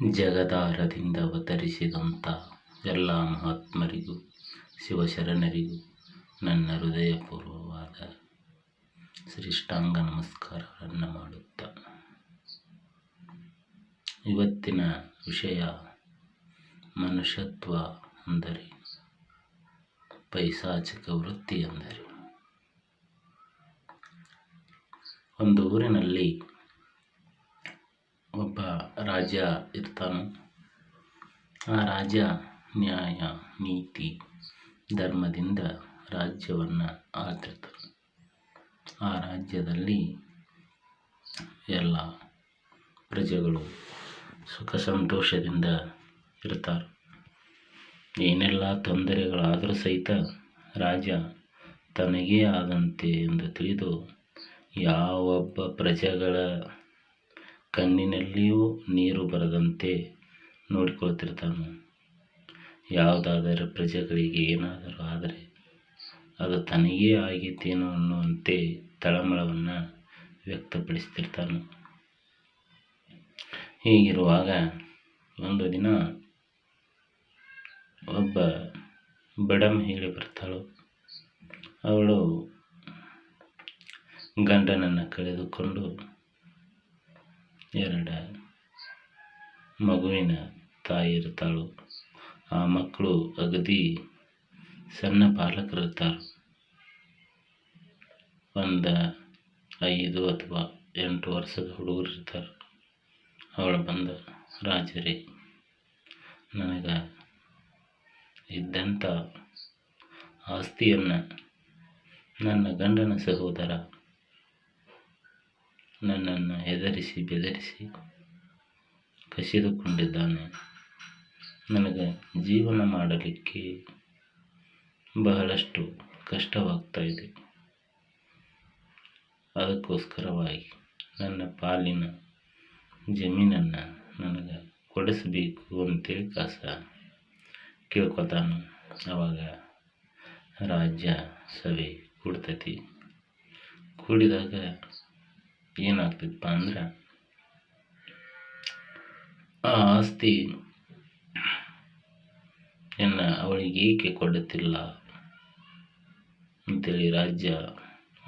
ಜಗದಾರದಿಂದ ಅವತರಿಸಿದಂಥ ಎಲ್ಲ ಮಹಾತ್ಮರಿಗೂ, ಶಿವಶರಣರಿಗೂ ನನ್ನ ಹೃದಯಪೂರ್ವವಾದ ಶ್ರೇಷ್ಠಾಂಗ ನಮಸ್ಕಾರಗಳನ್ನು ಮಾಡುತ್ತಾ. ಇವತ್ತಿನ ವಿಷಯ ಮನುಷ್ಯತ್ವ ಅಂದರೆ ಪೈಸಾಚಿಕ ವೃತ್ತಿ ಅಂದರೆ. ಒಂದು ಊರಿನಲ್ಲಿ ಒಬ್ಬ ರಾಜ ಇರ್ತಾನೆ. ಆ ರಾಜ ನ್ಯಾಯ, ನೀತಿ, ಧರ್ಮದಿಂದ ರಾಜ್ಯವನ್ನು ಆಳ್ತಿರ್ತಾನೆ. ಆ ರಾಜ್ಯದಲ್ಲಿ ಎಲ್ಲ ಪ್ರಜೆಗಳು ಸುಖ ಸಂತೋಷದಿಂದ ಇರ್ತಾರೆ. ಏನೆಲ್ಲ ತೊಂದರೆಗಳಾದರೂ ಸಹಿತ ರಾಜ ತನಗೇ ಆದಂತೆ ಎಂದು ತಿಳಿದು ಯಾವೊಬ್ಬ ಪ್ರಜೆಗಳ ಕಣ್ಣಿನಲ್ಲಿಯೂ ನೀರು ಬರದಂತೆ ನೋಡಿಕೊಳ್ತಿರ್ತಾನೆ ಯಾವುದಾದರೂ ಪ್ರಜೆಗಳಿಗೆ ಏನಾದರೂ ಆದರೆ ಅದು ತನಗೇ ಆಗಿತ್ತೇನೋ ಅನ್ನುವಂತೆ ತಳಮಳವನ್ನು ವ್ಯಕ್ತಪಡಿಸ್ತಿರ್ತಾನೆ ಹೀಗಿರುವಾಗ ಒಂದು ದಿನ ಒಬ್ಬ ಬಡ ಮಹಿಳೆ ಬರ್ತಾಳು. ಅವಳು ಗಂಡನನ್ನು ಕಳೆದುಕೊಂಡು ಎರಡು. ಮಗುವಿನ ತಾಯಿ ಇರ್ತಾಳು ಆ ಮಕ್ಕಳು ಅಗದಿ ಸಣ್ಣ ಬಾಲಕರಿರ್ತಾರೆ. ಒಂದು ಐದು ಅಥವಾ ಎಂಟು ವರ್ಷದ ಹುಡುಗರು ಇರ್ತಾರೆ. ಅವಳು ಬಂದ ರಾಜರೇ, ನನಗೆ ಇದ್ದಂಥ ಆಸ್ತಿಯನ್ನು ನನ್ನ ಗಂಡನ ಸಹೋದರ ನನ್ನನ್ನು ಹೆದರಿಸಿ ಬೆದರಿಸಿ ಕಸಿದುಕೊಂಡಿದ್ದಾನೆ. ನನಗೆ ಜೀವನ ಮಾಡಲಿಕ್ಕೆ ಬಹಳಷ್ಟು ಕಷ್ಟವಾಗ್ತಾ ಇದೆ. ಅದಕ್ಕೋಸ್ಕರವಾಗಿ ನನ್ನ ಪಾಲಿನ ಜಮೀನನ್ನು ನನಗೆ ಕೊಡಿಸಬೇಕು ಅಂತೇಳಿ ಕಾಸ ಕೇಳ್ಕೊತಾನೆ ಆವಾಗ ರಾಜ್ಯ ಸಭೆ ಕೂಡ್ತತಿ. ಕೂಡಿದಾಗ ಏನಾಗ್ತೈತಪ್ಪ ಅಂದ್ರೆ ಆ ಆಸ್ತಿ ಎನ್ನ ಅವಳಿಗೆ ಏಕೆ ಕೊಡುತ್ತಿಲ್ಲ ಅಂತೇಳಿ ರಾಜ್ಯ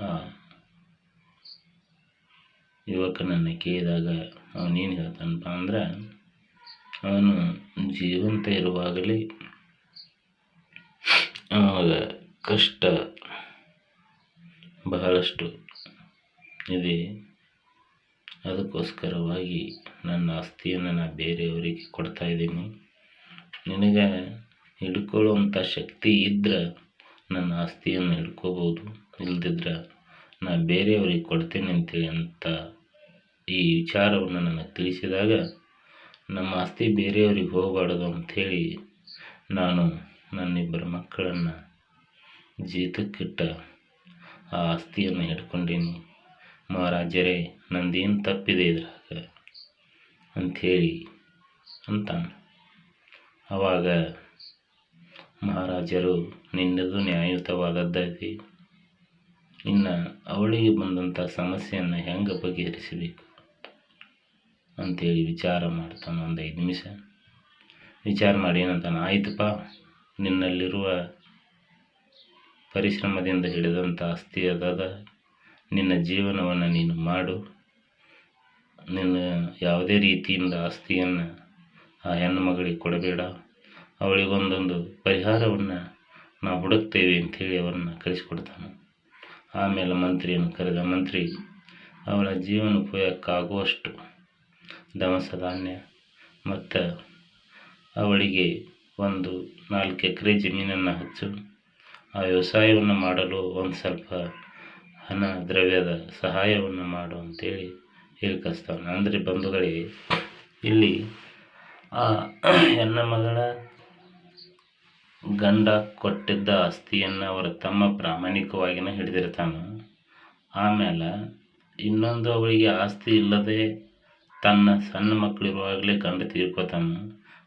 ಆ ಯುವಕನನ್ನು ಕೇಳಿದಾಗ ಅವನೇನು ಹೇಳ್ತಾನಪ್ಪ ಅಂದ್ರೆ ಅವನು ಜೀವಂತ ಇರುವಾಗಲೇ ಅವಾಗ ಕಷ್ಟ ಬಹಳಷ್ಟು ಇದೆ ಅದಕ್ಕೋಸ್ಕರವಾಗಿ ನನ್ನ ಆಸ್ತಿಯನ್ನು ನಾನು ಬೇರೆಯವರಿಗೆ ಕೊಡ್ತಾ ಇದ್ದೀನಿ. ನಿನಗೆ ಹಿಡ್ಕೊಳ್ಳುವಂಥ ಶಕ್ತಿ ಇದ್ದರೆ ನನ್ನ ಆಸ್ತಿಯನ್ನು ಹಿಡ್ಕೋಬೋದು. ಇಲ್ದಿದ್ರೆ ನಾ ಬೇರೆಯವ್ರಿಗೆ ಕೊಡ್ತೀನಿ ಅಂತೇಳಿ ಅಂತ ಈ ವಿಚಾರವನ್ನು ನನಗೆ ತಿಳಿಸಿದಾಗ ನಮ್ಮ ಆಸ್ತಿ ಬೇರೆಯವ್ರಿಗೆ ಹೋಗಬಾರ್ದು ಅಂಥೇಳಿ ನಾನು ನನ್ನಿಬ್ಬರು ಮಕ್ಕಳನ್ನು ಜೀತಕ್ಕಿಟ್ಟ ಆ ಆಸ್ತಿಯನ್ನು ಹಿಡ್ಕೊಂಡೀನಿ. ಮಹಾರಾಜರೇ, ನಂದೇನು ತಪ್ಪಿದೆ ಇದ್ರಾಗ ಅಂಥೇಳಿ ಅಂತಾನೆ. ಆವಾಗ ಮಹಾರಾಜರು ನಿನ್ನದು ನ್ಯಾಯಯುತವಾದದ್ದೈತಿ ಇನ್ನು ಅವಳಿಗೆ ಬಂದಂಥ ಸಮಸ್ಯೆಯನ್ನು ಹೆಂಗೆ ಬಗೆಹರಿಸಬೇಕು ಅಂಥೇಳಿ ವಿಚಾರ ಮಾಡ್ತಾನೆ ಒಂದು ಐದು ನಿಮಿಷ. ವಿಚಾರ ಮಾಡಿ ಏನಂತಾನೆ ಆಯ್ತಪ್ಪ ನಿನ್ನಲ್ಲಿರುವ ಪರಿಶ್ರಮದಿಂದ ಹಿಡಿದಂಥ ಆಸ್ತಿ ಅದದ ನಿನ್ನ ಜೀವನವನ್ನು ನೀನು ಮಾಡು. ನಿನ್ನ ಯಾವುದೇ ರೀತಿಯಿಂದ ಆಸ್ತಿಯನ್ನು ಆ ಹೆಣ್ಣು ಮಗಳಿಗೆ ಕೊಡಬೇಡ ಅವಳಿಗೊಂದೊಂದು ಪರಿಹಾರವನ್ನು ನಾವು ಹುಡುಕ್ತೇವೆ ಅಂಥೇಳಿ ಅವರನ್ನು ಕಳಿಸ್ಕೊಡ್ತಾನೆ. ಆಮೇಲೆ ಮಂತ್ರಿಯನ್ನು ಕರೆದ ಮಂತ್ರಿ, ಅವಳ ಜೀವನೋಪಯೋಗಕ್ಕಾಗುವಷ್ಟು ದವಸ ಧಾನ್ಯ ಮತ್ತು ಅವಳಿಗೆ ಒಂದು ನಾಲ್ಕು ಎಕರೆ ಜಮೀನನ್ನು ಹಚ್ಚು. ಆ ವ್ಯವಸಾಯವನ್ನು ಮಾಡಲು ಒಂದು ಸ್ವಲ್ಪ ಹಣ ದ್ರವ್ಯದ ಸಹಾಯವನ್ನು ಮಾಡು ಅಂತೇಳಿ ಹೇಳಿ ಕಳಿಸ್ತಾನೆ ಅಂದರೆ ಬಂಧುಗಳಿಗೆ ಇಲ್ಲಿ ಆ ಹೆಣ್ಣ ಮಗಳ ಗಂಡ ಕೊಟ್ಟಿದ್ದ ಆಸ್ತಿಯನ್ನು ಅವರ ತಮ್ಮ ಪ್ರಾಮಾಣಿಕವಾಗಿನ ಹಿಡಿದಿರ್ತಾನೆ. ಆಮೇಲೆ ಇನ್ನೊಂದು ಅವಳಿಗೆ ಆಸ್ತಿ ಇಲ್ಲದೆ ತನ್ನ ಸಣ್ಣ ಮಕ್ಕಳಿರುವಾಗಲೇ ಗಂಡ ತೀರ್ಕೊತಾನೆ.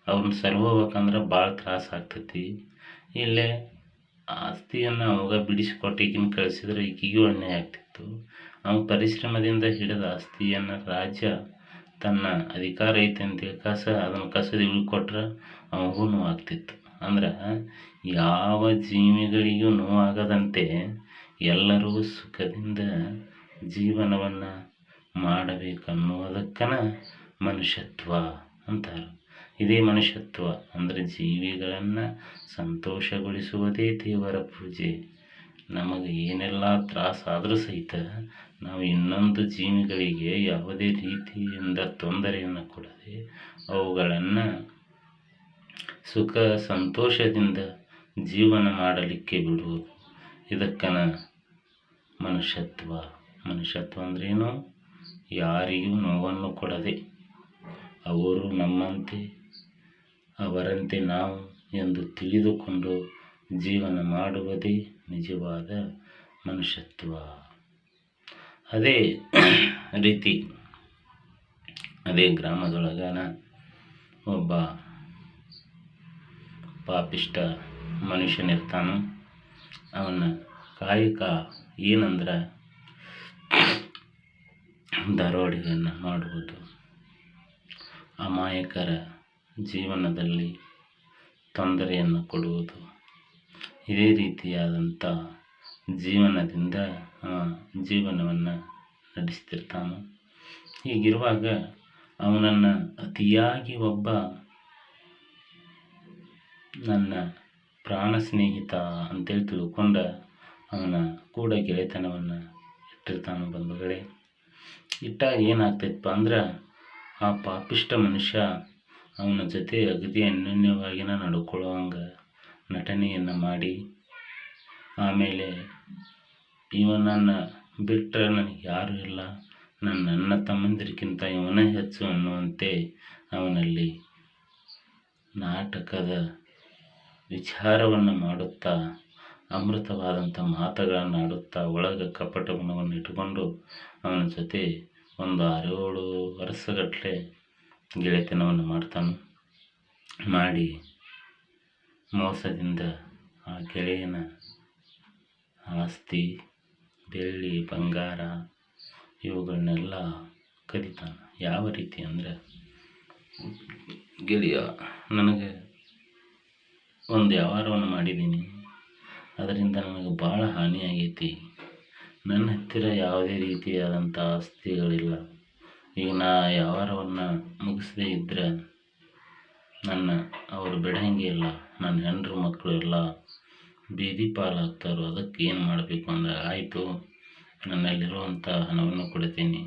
ಅವ್ರನ್ನ ಸರಿ ಹೋಗ್ಬೇಕಂದ್ರೆ ಭಾಳ ತ್ರಾಸ ಆಗ್ತೈತಿ. ಇಲ್ಲೇ ಆಸ್ತಿಯನ್ನು ಅವಾಗ ಬಿಡಿಸಿಕೊಟ್ಟು ಈಗಿನ ಕಳಿಸಿದ್ರೆ ಈಗಿಗೂ ಅನ್ಯಾಯ ಆಗ್ತಿತ್ತು. ಅವ್ನ ಪರಿಶ್ರಮದಿಂದ ಹಿಡಿದ ಆಸ್ತಿಯನ್ನು ರಾಜ ತನ್ನ ಅಧಿಕಾರ ಐತೆ ಅಂತ ಕಸ, ಅದನ್ನು ಕಸದ ಇವ್ರಿಗೆ ಅವಗೂ ನೋವಾಗ್ತಿತ್ತು. ಅಂದ್ರೆ ಯಾವ ಜೀವಿಗಳಿಗೂ ನೋವಾಗದಂತೆ ಎಲ್ಲರೂ ಸುಖದಿಂದ ಜೀವನವನ್ನು ಮಾಡಬೇಕನ್ನುವುದಕ್ಕನ ಮನುಷ್ಯತ್ವ ಅಂತಾರೆ. ಇದೇ ಮನುಷ್ಯತ್ವ. ಅಂದರೆ ಜೀವಿಗಳನ್ನು ಸಂತೋಷಗೊಳಿಸುವುದೇ ದೇವರ ಪೂಜೆ. ನಮಗೆ ಏನೆಲ್ಲ ತ್ರಾಸಾದರೂ ಸಹಿತ ನಾವು ಇನ್ನೊಂದು ಜೀವಿಗಳಿಗೆ ಯಾವುದೇ ರೀತಿಯಿಂದ ತೊಂದರೆಯನ್ನು ಕೊಡದೆ ಅವುಗಳನ್ನು ಸುಖ, ಸಂತೋಷದಿಂದ ಜೀವನ ಮಾಡಲಿಕ್ಕೆ ಬಿಡುವುದು. ಇದಕ್ಕನ ಮನುಷ್ಯತ್ವ. ಮನುಷ್ಯತ್ವ ಅಂದ್ರೇನು? ಯಾರಿಗೂ ನೋವನ್ನು ಕೊಡದೆ. ಅವರು ನಮ್ಮಂತೆ ಅವರಂತೆ ನಾವು ಎಂದು ತಿಳಿದುಕೊಂಡು ಜೀವನ ಮಾಡುವುದೇ ನಿಜವಾದ ಮನುಷ್ಯತ್ವ. ಅದೇ ರೀತಿ, ಅದೇ ಗ್ರಾಮದೊಳಗನ ಒಬ್ಬ ಪಾಪಿಷ್ಟ ಮನುಷ್ಯನಿರ್ತಾನು. ಅವನ ಕಾಯಕ ಏನಂದ್ರೆ ದರೋಡೆಯನ್ನು ಮಾಡುವುದು. ಅಮಾಯಕರ ಜೀವನದಲ್ಲಿ ತೊಂದರೆಯನ್ನು ಕೊಡುವುದು. ಇದೇ ರೀತಿಯಾದಂಥ ಜೀವನದಿಂದ ಜೀವನವನ್ನು ನಡೆಸ್ತಿರ್ತಾನೆ. ಹೀಗಿರುವಾಗ ಅವನನ್ನು ಅತಿಯಾಗಿ ಒಬ್ಬ ನನ್ನ ಪ್ರಾಣ ಸ್ನೇಹಿತ ಅಂತೇಳಿ ತಿಳ್ಕೊಂಡ ಅವನ ಕೂಡ ಗೆಳೆತನವನ್ನು ಇಟ್ಟಿರ್ತಾನೆ ಬಂಧುಗಳೇ. ಇಟ್ಟಾಗ ಏನಾಗ್ತೈತಪ್ಪ ಅಂದ್ರೆ ಆ ಪಾಪಿಷ್ಟ ಮನುಷ್ಯ ಅವನ ಜೊತೆ ಅಗದಿ ಅನ್ಯೋನ್ಯವಾಗಿನ ನಡ್ಕೊಳ್ಳೋವಂಗೆ ನಟನೆಯನ್ನು ಮಾಡಿ, ಆಮೇಲೆ ಇವನನ್ನು ಬಿಟ್ಟರೆ ನನಗೆ ಯಾರೂ ಇಲ್ಲ. ನನ್ನ ಅಣ್ಣ ತಮ್ಮಂದಿರಿಗಿಂತ ಇವನೇ ಹೆಚ್ಚು ಅನ್ನುವಂತೆ ಅವನಲ್ಲಿ ನಾಟಕದ ವಿಚಾರವನ್ನು ಮಾಡುತ್ತಾ ಅಮೃತವಾದಂಥ ಮಾತುಗಳನ್ನು ಆಡುತ್ತಾ ಒಳಗೆ ಕಪಟ ಗುಣವನ್ನು ಇಟ್ಟುಕೊಂಡು ಅವನ ಜೊತೆ ಒಂದು ಆರೇಳು ವರ್ಷಗಟ್ಟಲೆ ಗೆಳೆತನವನ್ನು ಮಾಡ್ತಾನೆ. ಮಾಡಿ ಮೋಸದಿಂದ ಆ ಗೆಳೆಯನ ಆಸ್ತಿ, ಬೆಳ್ಳಿ, ಬಂಗಾರ ಇವುಗಳನ್ನೆಲ್ಲ ಕದಿತಾನೆ. ಯಾವ ರೀತಿ ಅಂದರೆ, ಗೆಳೆಯ, ನನಗೆ ಒಂದು ವ್ಯವಹಾರವನ್ನು ಮಾಡಿದ್ದೀನಿ. ಅದರಿಂದ ನನಗೆ ಭಾಳ ಹಾನಿಯಾಗೈತಿ. ನನ್ನ ಹತ್ತಿರ ಯಾವುದೇ ರೀತಿಯಾದಂಥ ಆಸ್ತಿಗಳಿಲ್ಲ. ಈಗ ನಾ ವ್ಯವಹಾರವನ್ನು ಮುಗಿಸದೇ ಇದ್ದರೆ ನನ್ನ ಅವರು ಬಿಡಂಗೆ ಇಲ್ಲ, ನನ್ನ ಹೆಂಡ್ರು ಮಕ್ಕಳು ಎಲ್ಲ ಬೀದಿ ಪಾಲಾಗ್ತಾರೋ, ಅದಕ್ಕೆ ಏನು ಮಾಡಬೇಕು ಅಂದರೆ ಆಯಿತು ನನ್ನಲ್ಲಿರುವಂಥ ಹಣವನ್ನು ಕೊಡ್ತೀನಿ.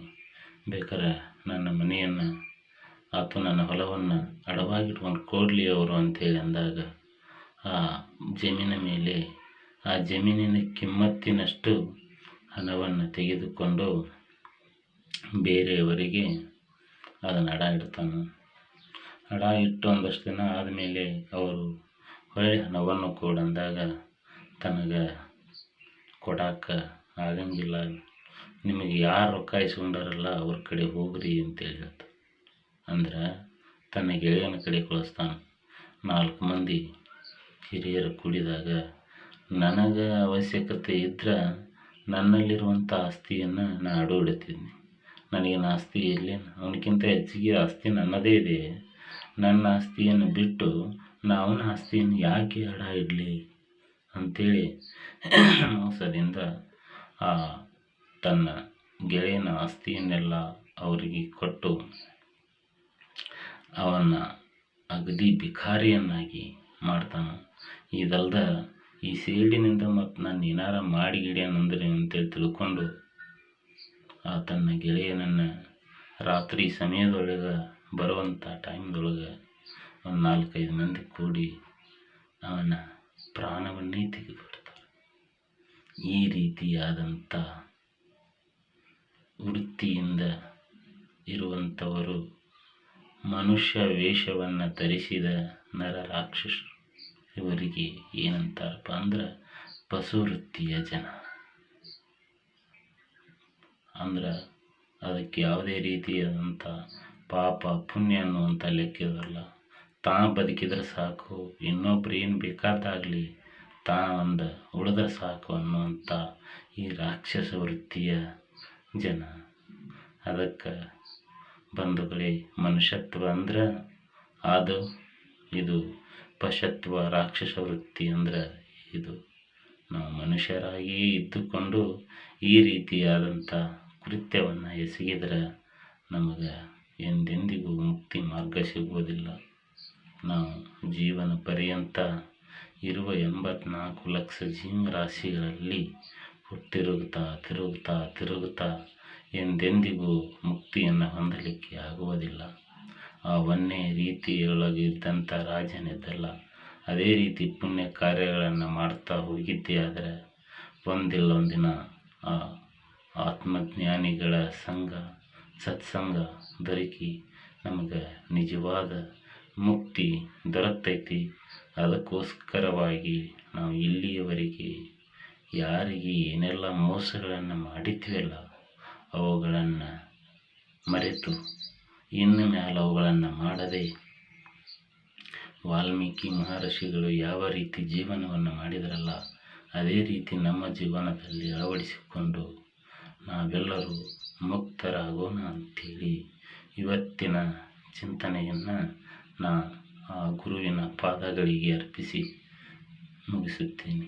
ಬೇಕಾದ್ರೆ ನನ್ನ ಮನೆಯನ್ನು ಆತು ನನ್ನ ಹೊಲವನ್ನು ಅಡವಾಗಿಟ್ಕೊಂಡು ಕೊಡಲಿ ಅವರು ಅಂಥೇಳಿ ಅಂದಾಗ, ಆ ಜಮೀನ ಮೇಲೆ, ಆ ಜಮೀನಿನ ಕಿಮ್ಮತ್ತಿನಷ್ಟು ಹಣವನ್ನು ತೆಗೆದುಕೊಂಡು ಬೇರೆಯವರಿಗೆ ಅದನ್ನು ಅಡ ಇಡ್ತಾನೆ. ಅಡ ಇಟ್ಟು ಒಂದಷ್ಟು ದಿನ ಆದಮೇಲೆ ಅವರು ಹೊಳ್ಳಿ ಹಣವನ್ನು ಕೊಡಂದಾಗ ತನಗೆ ಕೊಡಕ್ಕೆ ಆಗಂಗಿಲ್ಲ. ನಿಮಗೆ ಯಾರು ರೊಕ್ಕ ಇಸ್ಕೊಂಡಾರಲ್ಲ ಅವ್ರ ಕಡೆ ಹೋಗ್ರಿ ಅಂತೇಳಿ ಹೇಳ್ತಾನೆ ಅಂದ್ರೆ ತನ್ನ ಗೆಳೆಯನ ಕಡೆ ಕಳಿಸ್ತಾನೆ. ನಾಲ್ಕು ಮಂದಿ ಹಿರಿಯರು ಕೂಡಿದಾಗ ನನಗೆ ಅವಶ್ಯಕತೆ ಇದ್ರೆ ನನ್ನಲ್ಲಿರುವಂಥ ಆಸ್ತಿಯನ್ನು ನಾ ಅಡು ಇಡ್ತೀನಿ ನನಗೇನು ಆಸ್ತಿ ಎಲ್ಲಿ? ಅವನಕ್ಕಿಂತ ಹೆಚ್ಚಿಗೆ ಆಸ್ತಿ ನನ್ನದೇ ಇದೆ. ನನ್ನ ಆಸ್ತಿಯನ್ನು ಬಿಟ್ಟು ನಾ ಅವನ ಆಸ್ತಿಯನ್ನು ಯಾಕೆ ಅಡ ಇಡಲಿ? ಅಂಥೇಳಿ ಮೋಸದಿಂದ ಆ ತನ್ನ ಗೆಳೆಯನ ಆಸ್ತಿಯನ್ನೆಲ್ಲ ಅವರಿಗೆ ಕೊಟ್ಟು ಅವನ್ನ ಅಗದಿ ಭಿಕಾರಿಯನ್ನಾಗಿ ಮಾಡ್ತಾನೆ. ಇದಲ್ದ ಈ ಸೇಡಿನಿಂದ ಮತ್ತು ನಾನು ಏನಾರ ಮಾಡಿ ಗಿಡ್ಯಾನಂದ್ರೆ ಅಂತೇಳಿ ತಿಳ್ಕೊಂಡು ತನ್ನ ಗೆಳೆಯನನ್ನು ರಾತ್ರಿ ಸಮಯದೊಳಗೆ ಬರುವಂಥ ಟೈಮ್ದೊಳಗೆ ಒಂದು ನಾಲ್ಕೈದು ಮಂದಿ ಕೂಡಿ ಅವನ ಪ್ರಾಣವನ್ನೇ ತೆಗೆದುಬಿಡ್ತಾರೆ ಈ ರೀತಿಯಾದಂಥ ವೃತ್ತಿಯಿಂದ ಇರುವಂಥವರು ಮನುಷ್ಯ ವೇಷವನ್ನು ಧರಿಸಿದ ನರ ರಾಕ್ಷಸರು ಇವರಿಗೆ ಏನಂತಾರಪ್ಪ ಅಂದ್ರೆ ಪಶು ವೃತ್ತಿಯ ಜನ. ಅಂದ್ರೆ ಅದಕ್ಕೆ ಯಾವುದೇ ರೀತಿಯಾದಂಥ ಪಾಪ, ಪುಣ್ಯ ಅನ್ನುವಂಥ ಲೆಕ್ಕದಲ್ಲ ತಾ ಬದುಕಿದ್ರೆ ಸಾಕು, ಇನ್ನೊಬ್ರು ಏನು ಬೇಕಾದಾಗಲಿ ತಾ ಒಂದು ಉಳಿದ್ರೆ ಸಾಕು ಅನ್ನುವಂಥ ಈ ರಾಕ್ಷಸ ವೃತ್ತಿಯ ಜನ. ಅದಕ್ಕೆ ಬಂಧುಗಳೇ, ಮನುಷ್ಯತ್ವ ಅಂದ್ರೆ ಅದು, ಇದು ಪಶತ್ವ, ರಾಕ್ಷಸ ವೃತ್ತಿ ಅಂದ್ರೆ ಇದು. ನಾವು ಮನುಷ್ಯರಾಗಿಯೇ ಇದ್ದುಕೊಂಡು ಈ ರೀತಿಯಾದಂಥ ಕೃತ್ಯವನ್ನು ಎಸಗಿದರೆ ನಮಗೆ ಎಂದೆಂದಿಗೂ ಮುಕ್ತಿ ಮಾರ್ಗ ಸಿಗುವುದಿಲ್ಲ. ನಾವು ಜೀವನ ಪರ್ಯಂತ ಇರುವ ಎಂಬತ್ನಾಲ್ಕು ಲಕ್ಷ ಜೀವರಾಶಿಗಳಲ್ಲಿ ಹುಟ್ಟಿರುಗುತ್ತಾ ತಿರುಗುತ್ತಾ ತಿರುಗುತ್ತಾ ಎಂದೆಂದಿಗೂ ಮುಕ್ತಿಯನ್ನು ಹೊಂದಲಿಕ್ಕೆ ಆಗುವುದಿಲ್ಲ. ಆ ಒಂದೇ ರೀತಿಯೊಳಗಿದ್ದಂಥ ರಾಜನಿದ್ದಲ್ಲ. ಅದೇ ರೀತಿ ಪುಣ್ಯ ಕಾರ್ಯಗಳನ್ನು ಮಾಡ್ತಾ ಹೋಗಿದ್ದೇ ಆದರೆ ಒಂದಿಲ್ಲ ಒಂದಿನ ಆ ಆತ್ಮಜ್ಞಾನಿಗಳ ಸಂಘ, ಸತ್ಸಂಗ ದೊರಕಿ ನಮಗೆ ನಿಜವಾದ ಮುಕ್ತಿ ದೊರಕ್ತೈತಿ. ಅದಕ್ಕೋಸ್ಕರವಾಗಿ ನಾವು ಇಲ್ಲಿಯವರೆಗೆ ಯಾರಿಗೆ ಏನೆಲ್ಲ ಮೋಸಗಳನ್ನು ಮಾಡಿದ್ವಲ್ಲ, ಅವುಗಳನ್ನು ಮರೆತು ಇನ್ನು ಮೇಲೆ ಅವುಗಳನ್ನು ಮಾಡದೆ ವಾಲ್ಮೀಕಿ ಮಹರ್ಷಿಗಳು ಯಾವ ರೀತಿ ಜೀವನವನ್ನು ಮಾಡಿದರಲ್ಲ, ಅದೇ ರೀತಿ ನಮ್ಮ ಜೀವನದಲ್ಲಿ ಅಳವಡಿಸಿಕೊಂಡು ನಾವೆಲ್ಲರೂ ಮುಕ್ತರಾಗೋಣ ಅಂತೇಳಿ ಇವತ್ತಿನ ಚಿಂತನೆಯನ್ನು ನಾ ಆ ಗುರುವಿನ ಪಾದಗಳಿಗೆ ಅರ್ಪಿಸಿ ಮುಗಿಸುತ್ತೇನೆ.